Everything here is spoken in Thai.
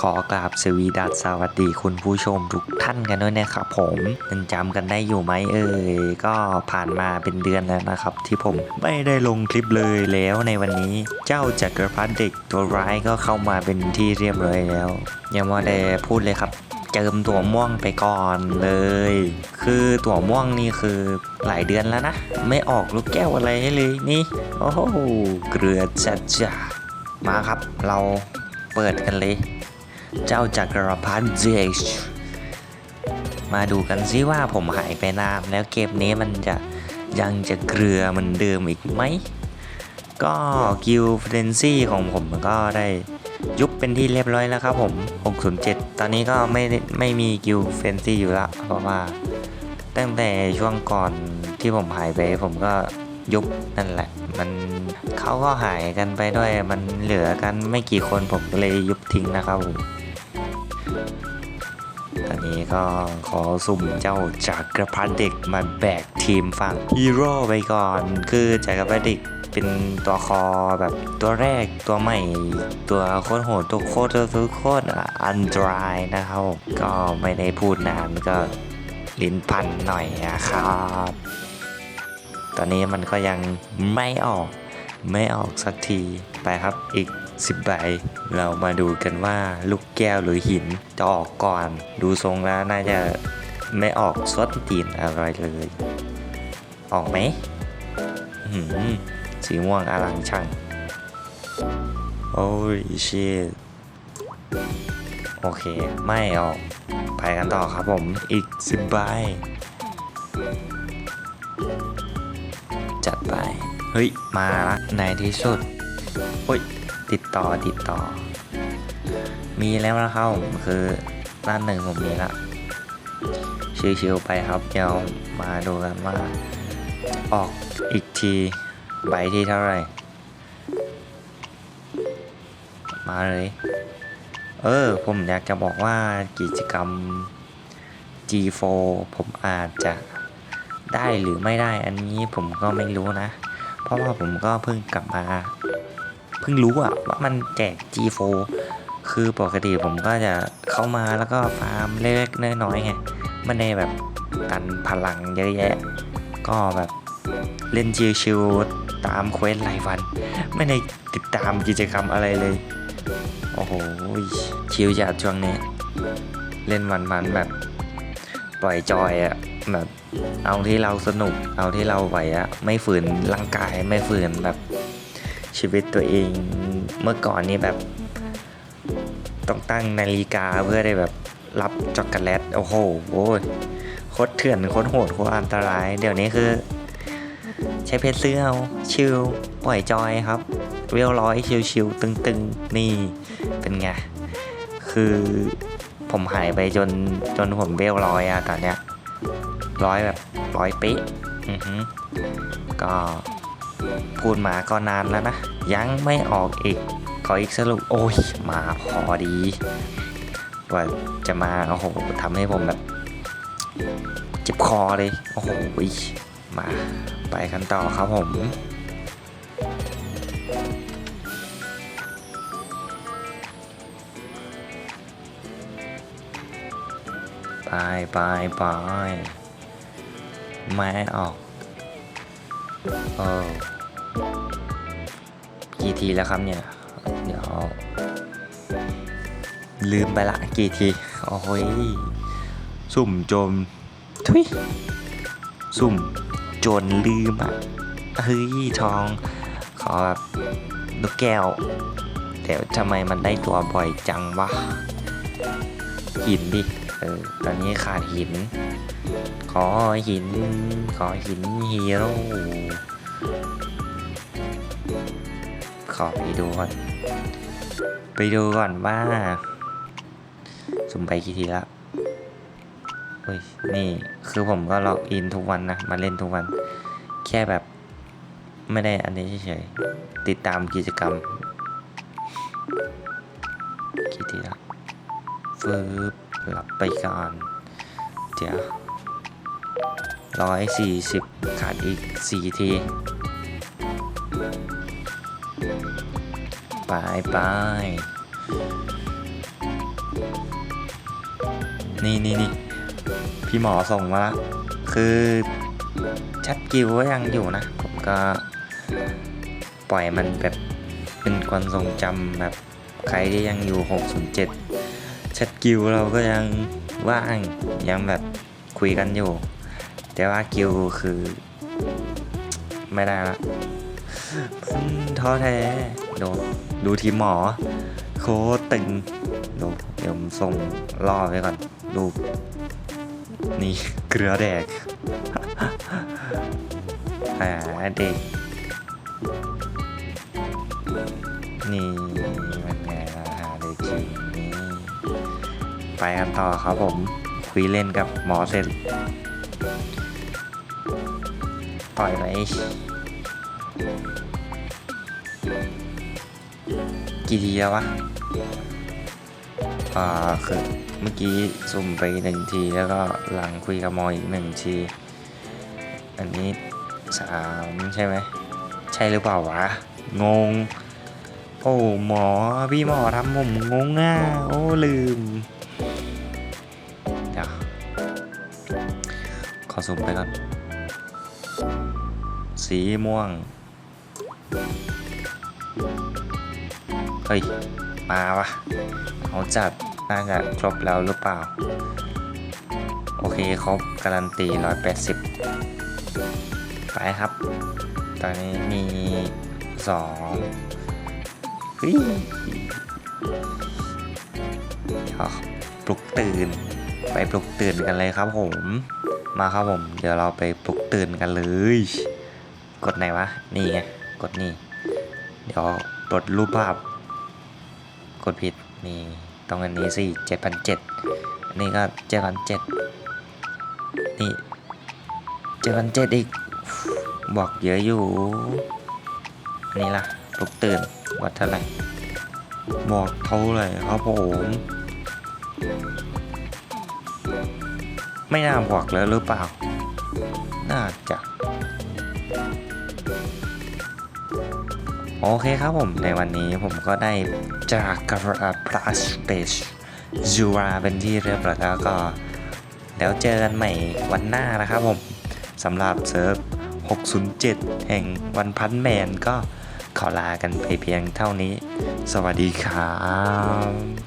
ขอกราบสวีดัสสวัสดีคุณผู้ชมทุกท่านกันด้วยนะครับผมยังจำกันได้อยู่ไหมเอ่ยก็ผ่านมาเป็นเดือนแล้วนะครับ ที่ผมไม่ได้ลงคลิปเลยแล้วในวันนี้เจ้าจักรพรรดิเด็กตัวร้ายก็เข้ามาเป็นที่เรียบร้อยแล้วยังว่าแต่พูดเลยครับเจิมตัวม่วงไปก่อนเลย คือตัวม่วงนี่คือหลายเดือนแล้วนะ ไม่ออกลูกแก้วอะไรให้เลยนี่ โอ้โห เกลือจัดจ้ามาครับ เรา เปิดกันเลย เจ้าจักรพรรดิเจมาดูกันซิว่าผมหายไปนานแล้วเกมนี้มันจะยังจะเกลือเหมือนเดิมอีกไหม ก็กิลเฟรนซี่ของผมก็ได้ยุบเป็นที่เรียบร้อยแล้วครับผม 607 ตอนนี้ก็ไม่ได้ไม่มีกิลเฟรนซี่อยู่ละเพราะว่า ตั้งแต่ช่วงก่อนที่ผมหายไปผมก็ยุบนั่นแหละ มันเขาก็หายกันไปด้วยมันเหลือกันไม่กี่คนผมก็เลยยุบทิ้งนะครับผมตอนนี้ก็ขอสุ่มเจ้าจักกระพรรดิเด็กมาแบกทีมฝั่งฮีโร่ไปก่อน คือจักกระพรรดิเด็กเป็นตัวคอแบบตัวแรกตัวใหม่ ตัวโคตรโหดตัวโคตรตัวโคตรอันตรายนะครับผมก็ไม่ได้พูดนานก็ลิ้นพันหน่อยนะครับ ตอนนี้มันก็ยังไม่ออก ไม่ออกสักทีไปครับอีก 10 ใบ เรามาดูกันว่าลูกแก้วหรือหินจะออกก่อน ดูทรงแล้วน่าจะไม่ออกสดตีนอะไรเลย ออกไหมหือสีม่วงอลังช่างโอ้ยชิตโอเค ไม่ออก ไปกันต่อครับผม อีก10ใบ จัดไป เฮ้ย มาละในที่สุดโอ้ย ติดต่อติดต่อ มีแล้วนะครับผมคือด้านหนึ่งผมมีละชิวๆไปครับเดี๋ยวมาดูกันว่า ออกอีกทีใบที่เท่าไหร่ มาเลย เออ ผมอยากจะบอกว่ากิจกรรม G4 ผมอาจจะ ได้หรือไม่ได้อันนี้ผมก็ไม่รู้นะ เพราะว่าผมก็เพิ่งกลับมา เพิ่งรู้อะว่ามันแจก G4 คือปกติผมก็จะเข้ามาแล้วก็ฟาร์มเล็กๆน้อยๆไงไม่ได้แบบกันพลังเยอะแยะ ก็แบบเล่นชิวๆตามเควสรายวัน ไม่ได้ติดตามกิจกรรมอะไรเลย โอ้โห ชิวจัดช่วงนี้ เล่นวันๆแบบปล่อยจอยอะ แบบเอาที่เราสนุกเอาที่เราไหวอะไม่ฝืนร่างกายไม่ฝืนแบบชีวิตตัวเองเมื่อก่อนนี่แบบต้องตั้งนาฬิกาเพื่อได้แบบรับช็อกโกแลตโอ้โหโอ้ยโคตรเถื่อนโคตรโหดโคตรอันตราย เดี๋ยวนี้คือ ใช้เพชรซื้อเอาชิลปล่อยจอยครับเวลร้อยชิลๆตึงๆนี่เป็นไง คือผมหายไปจนจนผมเวลร้อยอะตอนเนี้ย ร้อยแบบร้อยเป๊ะอือฮึก็พูดมาก็นานแล้วนะ ยังไม่ออกอีก ขออีกสรุป โอ้ย มาพอดีกว่าจะมา โอ้โหทำให้ผมแบบเจ็บคอเลย โอ้โห มาไปกันต่อครับผมไปไปไป ไม่ออกเออกี่ทีแล้วครับเนี่ย เดี๋ยว ลืมไปละกี่ที โอ้ยสุ่มโจมทุยสุ่มโจรลืมอะเฮ้ยทอง ขอแบบลูกแก้วเดี๋ยวทำไมมันได้ตัวบ่อยจังวะหินดิเออตอนนี้ขาดหิน ขอหิน ขอหินฮีโร่ขอไปดูก่อน ไปดูก่อนว่าสุ่มไปกี่ทีละเฮ้ย นี่คือผมก็ล็อกอินทุกวันนะ มาเล่นทุกวัน แค่แบบ ไม่ได้อันนี้เฉยๆติดตามกิจกรรมกี่ทีละฟืบหลับไปก่อน เดี๋ยว ร้อยสี่สิบขาดอีกสี่ที ไปไปนี่นี่นี่พี่หมอส่งมาละคือแชทกิวก็ยังอยู่นะ ผมก็ปล่อยมันแบบเป็นความทรงจำแบบใครที่ยังอยู่ 607แชทกิวเราก็ยังว่างยังแบบคุยกันอยู่ แต่ว่ากิวคือ ไม่ได้ละท้อแท้ดูดูทีมหมอ โคตึงดูเดี๋ยวผมส่งล่อไว้ก่อนดูนี่เกลือแดกอ่าเด็กนี่มันไงล่ะหาเด็กทีนี้ไปกันต่อครับผม คุยเล่นกับหมอเสร็จ ต่อยไหมกี่ทีแล้ววะ อ่าคือเมื่อกี้สุ่มไปหนึ่งทีแล้วก็หลังคุยกับหมออีกหนึ่งที อันนี้สามใช่ไหม ใช่หรือเปล่าวะ งง โอ้หมอพี่หมอทำผมงงอะ โอ้ลืมเดี๋ยวขอสุ่มไปก่อน สีม่วง เฮ้ย มาวะเขาจัดน่าจะครบแล้วหรือเปล่า โอเคครบการันตี 180 ไปครับ ตอนนี้มีสองเฮ้ยปลุกตื่น ไปปลุกตื่นกันเลยครับผม มาครับผม เดี๋ยวเราไปปลุกตื่นกันเลย กดไหนวะ นี่ไง กดนี่ เดี๋ยวปลดรูปภาพ กดผิด นี่ต้องอันนี้สิเจ็ดพันเจ็ดอันนี้ก็เจ็ดพันเจ็ดนี่เจ็ดพันเจ็ดอีก บอกเยอะอยู่อันนี้ล่ะปลุกตื่น วัดเท่าไหร่ บอกเท่าไหร่ครับผมไม่น่าบอกแล้วหรือเปล่า น่าจะ โอเคครับผม ในวันนี้ผมก็ได้จากกราพระสเปชจูราเป็นที่เรียบร้อยแล้วก็ แล้วเจอกันใหม่วันหน้านะครับผมสำหรับเซิร์ฟ 607 แห่งวันพันแมนก็ขอลากันไปเพียงเท่านี้ สวัสดีครับ